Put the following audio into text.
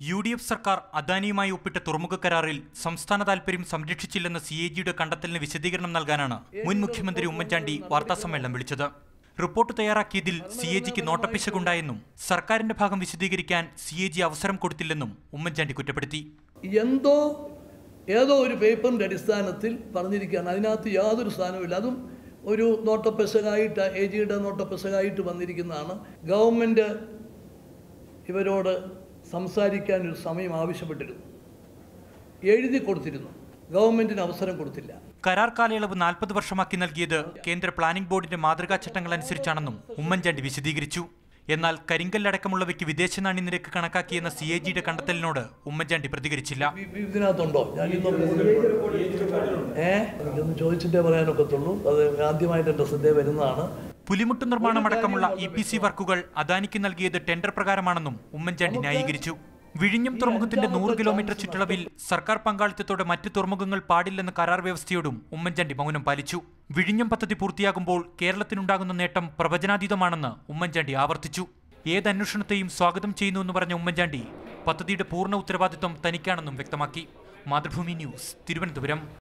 U D F സർക്കാർ അദാനിയുമായി ഒപ്പിട്ട തുറമുഖ കരാറിൽ സംസ്ഥാന താൽപര്യം സംരക്ഷിച്ചില്ലെന്ന സി എ ജിയുടെ കണ്ടെത്തലിന് വിശദീകരണം നൽകാനാണ് മുൻ മുഖ്യമന്ത്രി ഉമ്മൻചാണ്ടി വാർത്താസമ്മേളനം വിളിച്ചത്. റിപ്പോർട്ട് തയ്യാറാക്കിയതിൽ സി എ ജിക്ക് നോട്ടപ്പിശകുണ്ടായെന്നും സർക്കാരിന്റെ ഭാഗം വിശദീകരിക്കാൻ സി എ ജി അവസരം കൊടുത്തില്ലെന്നും ഉമ്മൻചാണ്ടി കുറ്റപ്പെടുത്തി. എന്തോ ഏതോ ഒരു പേപ്പറിന്റെ അടിസ്ഥാനത്തിൽ പറഞ്ഞിരിക്കുകയാണ്. അതിനകത്ത് യാതൊരു സ്ഥാനവുമില്ല അതും ഒരു നോട്ടപ്പിശകായിട്ട് എ ജിയുടെ നോട്ടപ്പിശകായിട്ട് വന്നിരിക്കുന്നതാണ്. ഗവൺമെന്റ് ഇവരോട് സംസാരിക്കാൻ ഒരു സമയം ആവശ്യപ്പെട്ടിരുന്നു. എഴുതി കൊടുത്തിരുന്നു. ഗവൺമെന്റിന് അവസരം കൊടുത്തില്ല. കരാർ കാലയളവ് നാൽപ്പത് വർഷമാക്കി നൽകിയത് കേന്ദ്ര പ്ലാനിംഗ് ബോർഡിന്റെ മാതൃകാ ചട്ടങ്ങൾ അനുസരിച്ചാണെന്നും ഉമ്മൻചാണ്ടി വിശദീകരിച്ചു. എന്നാൽ കരിങ്കല്ലടക്കമുള്ളവയ്ക്ക് വിദേശ നാണ്യ നിരക്ക് കണക്കാക്കിയെന്ന സി എ ജിയുടെ കണ്ടെത്തലിനോട് ഉമ്മൻചാണ്ടി പ്രതികരിച്ചില്ല. ഇതിനകത്തുണ്ടോ? ഞാൻ ഏ? എനിക്കൊന്ന് ചോദിച്ചിട്ടേ പറയാനൊക്കത്തുള്ളൂ. അത് ആദ്യമായിട്ട് എന്റെ ശ്രദ്ധയിൽ വരുന്നതാണ്. പുലിമുട്ട് നിർമ്മാണമടക്കമുള്ള ഇ പി സി വർക്കുകൾ അദാനിക്ക് നൽകിയത് ടെൻഡർ പ്രകാരമാണെന്നും ഉമ്മൻചാണ്ടി ന്യായീകരിച്ചു. വിഴിഞ്ഞം തുറമുഖത്തിന്റെ നൂറ് കിലോമീറ്റർ ചുറ്റളവിൽ സർക്കാർ പങ്കാളിത്തത്തോടെ മറ്റ് തുറമുഖങ്ങൾ പാടില്ലെന്ന കരാർ വ്യവസ്ഥയോടും ഉമ്മൻചാണ്ടി മൗനം പാലിച്ചു. വിഴിഞ്ഞം പദ്ധതി പൂർത്തിയാകുമ്പോൾ കേരളത്തിനുണ്ടാകുന്ന നേട്ടം പ്രവചനാതീതമാണെന്ന് ഉമ്മൻചാണ്ടി ആവർത്തിച്ചു. ഏത് അന്വേഷണത്തെയും സ്വാഗതം ചെയ്യുന്നുവെന്ന് പറഞ്ഞ ഉമ്മൻചാണ്ടി പദ്ധതിയുടെ പൂർണ ഉത്തരവാദിത്വം തനിക്കാണെന്നും വ്യക്തമാക്കി. മാതൃഭൂമി ന്യൂസ് തിരുവനന്തപുരം.